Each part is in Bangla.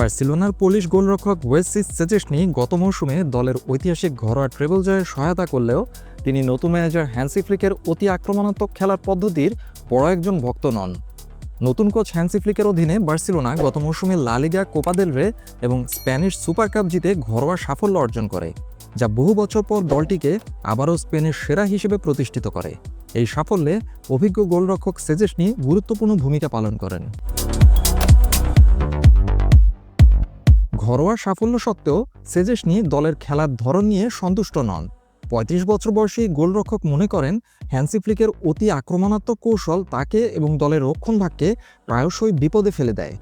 বার্সেলোনার পোলিশ গোলরক্ষক ওয়েসিস সেজেসনি গত মৌসুমে দলের ঐতিহাসিক ঘরোয়া ট্রেবল জয়ে সহায়তা করলেও তিনি নতুন ম্যানেজার হ্যান্সি ফ্লিকের অতি আক্রমণাত্মক খেলার পদ্ধতির বড় একজন ভক্ত নন। নতুন কোচ হ্যান্সি ফ্লিকের অধীনে বার্সেলোনা গত মৌসুমে লালিগা কোপাদেল রে এবং স্প্যানিশ সুপার কাপ জিতে ঘরোয়া সাফল্য অর্জন করে, যা বহু বছর পর দলটিকে আবারও স্পেনের সেরা হিসেবে প্রতিষ্ঠিত করে। এই সাফল্যে অভিজ্ঞ গোলরক্ষক সেজেসনি গুরুত্বপূর্ণ ভূমিকা পালন করেন। ঘরোয়া সাফল্য সত্ত্বেও সেজেসনি দলের খেলার ধরন নিয়ে সন্তুষ্ট নন। পঁয়ত্রিশ বছর বয়সী গোলরক্ষক মনে করেন, হ্যান্সি ফ্লিকের অতি আক্রমণাত্মক কৌশল তাকে এবং দলের রক্ষণভাগকে প্রায়শই বিপদে ফেলে দেয়।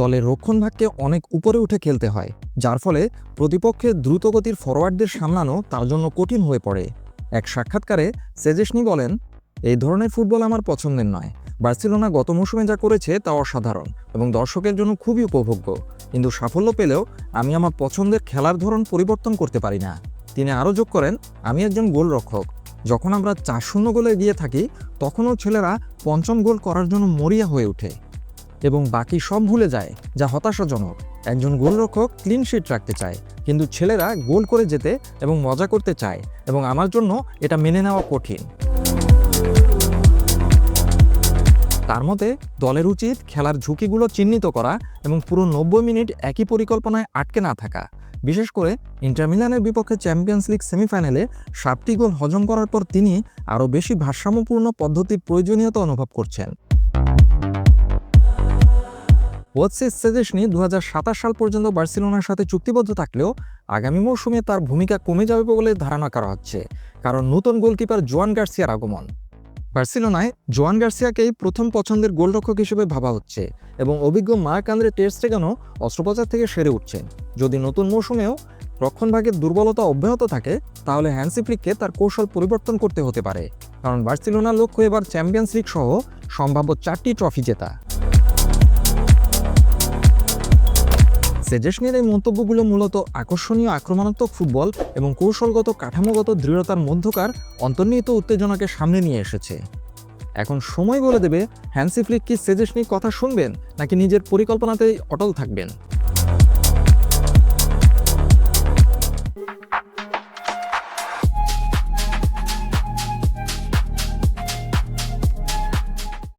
দলের রক্ষণভাগকে অনেক উপরে উঠে খেলতে হয়, যার ফলে প্রতিপক্ষের দ্রুতগতির ফরওয়ার্ডদের সামলানো তার জন্য কঠিন হয়ে পড়ে। এক সাক্ষাৎকারে সেজেশনি বলেন, এই ধরনের ফুটবল আমার পছন্দের নয়। বার্সেলোনা গত মৌসুমে যা করেছে তা অসাধারণ এবং দর্শকের জন্য খুবই উপভোগ্য। কিন্তু সাফল্য পেলেও আমি আমার পছন্দের খেলার ধরন পরিবর্তন করতে পারি না। তিনি আরও যোগ করেন, আমি একজন গোলরক্ষক। যখন আমরা চার শূন্য গোলে গিয়ে থাকি, তখনও ছেলেরা পঞ্চম গোল করার জন্য মরিয়া হয়ে ওঠে এবং বাকি সব ভুলে যায়, যা হতাশাজনক। একজন গোলরক্ষক ক্লিন শিট রাখতে চায়, কিন্তু ছেলেরা গোল করে যেতে এবং মজা করতে চায় এবং আমার জন্য এটা মেনে নেওয়া কঠিন। তার মতে দলের উচিত খেলার ঝুঁকিগুলো চিহ্নিত করা এবং পুরো নব্বই মিনিট একই পরিকল্পনায় আটকে না থাকা। বিশেষ করে ইন্টারমিলানের বিপক্ষে চ্যাম্পিয়ন্স লিগ সেমিফাইনালে সাতটি গোল হজম করার পর তিনি আরও বেশি ভারসাম্যপূর্ণ পদ্ধতির প্রয়োজনীয়তা অনুভব করছেন। ওয়াটসিস সেজেশনি দু হাজার সাতাশ সাল পর্যন্ত বার্সেলোনার সাথে চুক্তিবদ্ধ থাকলেও আগামী মৌসুমে তার ভূমিকা কমে যাবে বলে ধারণা করা হচ্ছে, কারণ নতুন গোলকিপার জোয়ান গার্সিয়ার আগমন। বার্সেলোনায় জোয়ান গার্সিয়াকেই প্রথম পছন্দের গোলরক্ষক হিসেবে ভাবা হচ্ছে এবং অভিজ্ঞ মার্ক আন্দ্রে টেস্টেগানও অস্ত্রোপচার থেকে সেরে উঠছেন। যদি নতুন মৌসুমেও রক্ষণভাগের দুর্বলতা অব্যাহত থাকে, তাহলে হ্যান্সি ফ্লিককে তার কৌশল পরিবর্তন করতে হতে পারে। কারণ বার্সেলোনার লক্ষ্য এবার চ্যাম্পিয়ন্স লিগ সহ সম্ভাব্য চারটি ট্রফি জেতা। সেজেসনের এই মন্তব্যগুলো মূলত আকর্ষণীয় আক্রমণাত্মক ফুটবল এবং কৌশলগত কাঠামোগত দৃঢ়তার মধ্যকার অন্তর্নিহিত উত্তেজনাকে সামনে নিয়ে এসেছে। এখন সময় বলে দেবে, হ্যান্সি ফ্লিক কি সেজেশনির কথা শুনবেন, নাকি নিজের পরিকল্পনাতেই অটল থাকবেন?